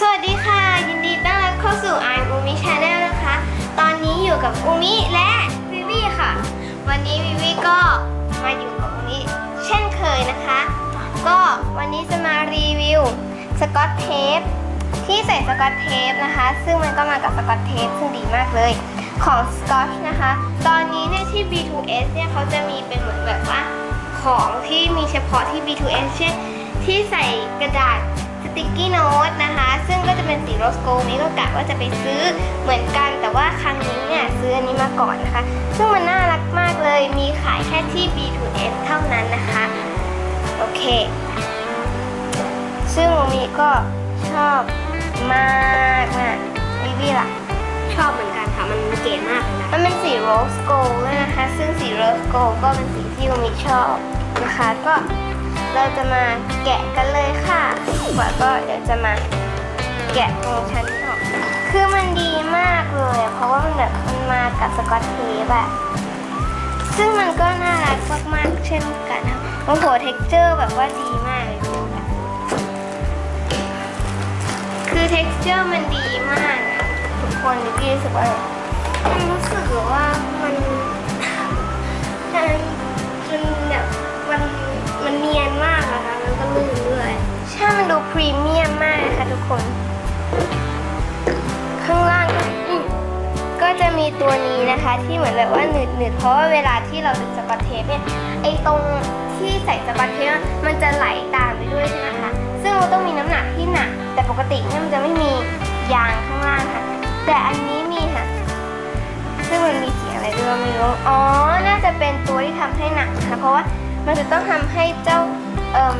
สวัสดีค่ะ ยินดีต้อนรับเข้าสู่ i อูมิชาแนลนะคะ ตอนนี้อยู่กับอูมิและวิวีค่ะ วันนี้วิวีก็มาอยู่กับอูมิเช่นเคยนะคะ ก็วันนี้จะมารีวิวสกอตเทปที่ใส่สกอตเทปนะคะ ซึ่งมันก็มากับสกอตเทปซึ่งดีมากเลยของสกอตนะคะ ตอนนี้เนี่ยที่ B2S เนี่ยเขาจะมีเป็นเหมือนแบบว่าของที่มีเฉพาะที่ B2S เช่นที่ใส่กระดาษ ติกกี้โน้ตนะคะ ซึ่งก็จะเป็นสีโรสโกลด์นี้ก็กะว่าจะไปซื้อเหมือนกัน แต่ว่าครั้งนี้เนี่ยซื้ออันนี้มาก่อนนะคะ ซึ่งมันน่ารักมากเลย มีขายแค่ที่ B2S เท่านั้นนะคะ โอเค ซึ่งโมมีก็ชอบมากนะวิวีล่ะ ชอบเหมือนกันค่ะ มันเก๋มากเลยนะมันเป็นสีโรสโกลด์ด้วยนะคะ ซึ่งสีโรสโกลด์ก็เป็นสีที่เรามีชอบนะคะ ก็ เราจะมาแกะกันเลยค่ะกว่าก็เดี๋ยวจะมาแกะตรงชั้นนี้ออก คือมันดีมากเลย เพราะว่ามันแบบมันมากับสกอตเทปอะซึ่งมันก็น่ารักมากๆเช่นกันค่ะโอ้โหเท็กเจอร์แบบว่าดีมากเลยคือเท็กเจอร์มันดีมากอะทุกคนพี่รู้สึกว่ามันรู้สึกว่ามัน ทุกคน ข้างล่างก็จะมีตัวนี้นะคะ ที่เหมือนแบบว่าหนืดหนืดเพราะว่าเวลาที่เราดึงสกอตเทปเนี่ยไอตรงที่ใส่สกอตเทปมันจะไหลตามไปด้วยใช่ไหมคะซึ่งมันต้องมีน้ำหนักที่หนัก แต่ปกติเนี่ยมันจะไม่มียางข้างล่างค่ะ แต่อันนี้มีค่ะซึ่งมันมีเสียงอะไรด้วยไม่รู้อ๋อ น่าจะเป็นตัวที่ทำให้หนักนะคะเพราะว่ามันจะต้องทำให้เจ้าเอ่ม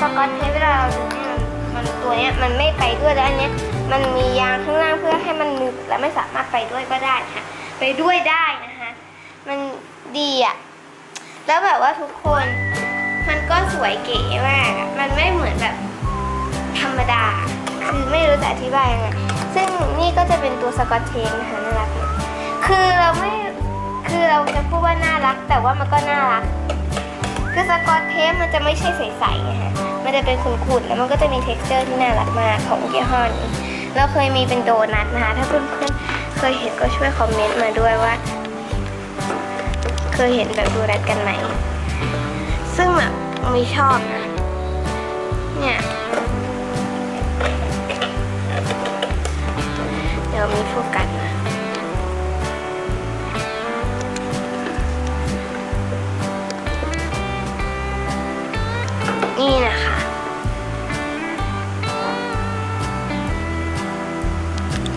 สกอตเทปเวลาเราดึงเนี่ย มันตัวเนี้ยมันไม่ไปด้วยแล้วอันเนี้ยมันมียางข้างล่างเพื่อให้มันหนึบและไม่สามารถไปด้วยก็ได้ค่ะ ไปด้วยได้นะคะ มันดีอะแล้วแบบว่าทุกคนมันก็สวยเก๋มากมันไม่เหมือนแบบธรรมดา คือไม่รู้จะอธิบายยังไงซึ่งนี่ก็จะเป็นตัวสกอตเทปนะคะน่ารักคือเราไม่คือเราจะพูดว่าน่ารัก แต่ว่ามันก็น่ารัก คือสกอตเทปมันจะไม่ใช่ใสๆไงฮะมันจะเป็นขุ่นๆแล้วมันก็จะมีเท็กซ์เจอร์ที่น่ารักมากของยี่ห้อนี้เราเคยมีเป็นโดนัทนะคะ ถ้าเพื่อนๆเคยเห็นก็ช่วยคอมเมนต์มาด้วยว่า เคยเห็นแบบโดนัทกันไหมซึ่งแบบไม่ชอบนะ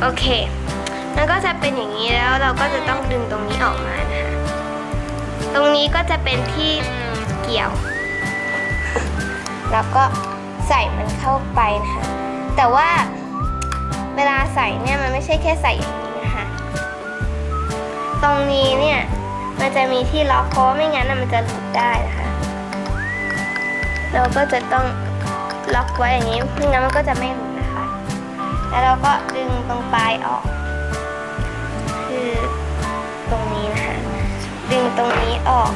โอเค มันก็จะเป็นอย่างนี้แล้วเราก็จะต้องดึงตรงนี้ออกมานะคะ ตรงนี้ก็จะเป็นที่เกี่ยว แล้วก็ใส่มันเข้าไปนะคะ แต่ว่าเวลาใส่เนี่ยมันไม่ใช่แค่ใส่อย่างนี้นะคะ ตรงนี้เนี่ยมันจะมีที่ล็อกเพราะไม่งั้นมันจะหลุดได้นะคะ เราก็จะต้องล็อกไว้อย่างนี้ไม่งั้นมันก็จะไม่หลุด แล้วเราก็ดึงตรงปลายออก คือตรงนี้นะคะดึงตรงนี้ออก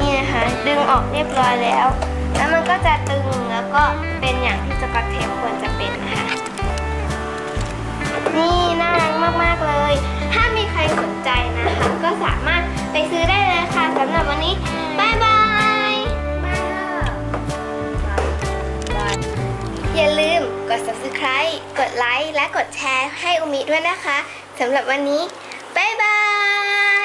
นี่นะคะดึงออกเรียบร้อยแล้ว แล้วมันก็จะตึงแล้วก็เป็นอย่างที่สกอตเทปควรจะเป็นนะคะ นี่น่ารักมาก ๆ เลย สนใจนะคะ ก็สามารถไปซื้อได้เลยค่ะสำหรับวันนี้บายบายบาย อย่าลืมกด subscribe กดไลค์และกดแชร์ให้อุมิด้วยนะคะสำหรับวันนี้บายบาย